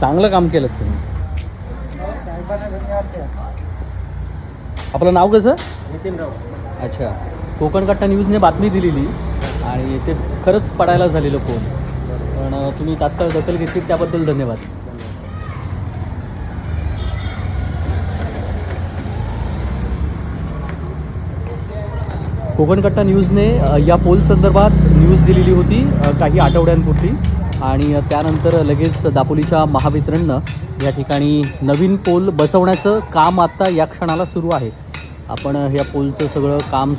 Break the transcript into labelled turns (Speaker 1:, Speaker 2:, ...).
Speaker 1: चांगलं काम केलं तुम्ही. आपलं नाव कसं?
Speaker 2: नितीन राव
Speaker 1: अच्छा. कोकण कट्टा न्यूजने बातमी दिलेली आणि ते खरंच पडायला झालेलं फोन. पण तुम्ही तात्काळ दखल घेतली त्याबद्दल धन्यवाद. कोकण कट्टा न्यूजने या पोल संदर्भात न्यूज दिलेली होती काही आठवड्यांपूर्वी आणि त्यानंतर लगेच दापोलीच्या महावितरणनं या ठिकाणी नवीन पोल बसवण्याचं काम आता या क्षणाला सुरू आहे. आपण या पोलचं सगळं काम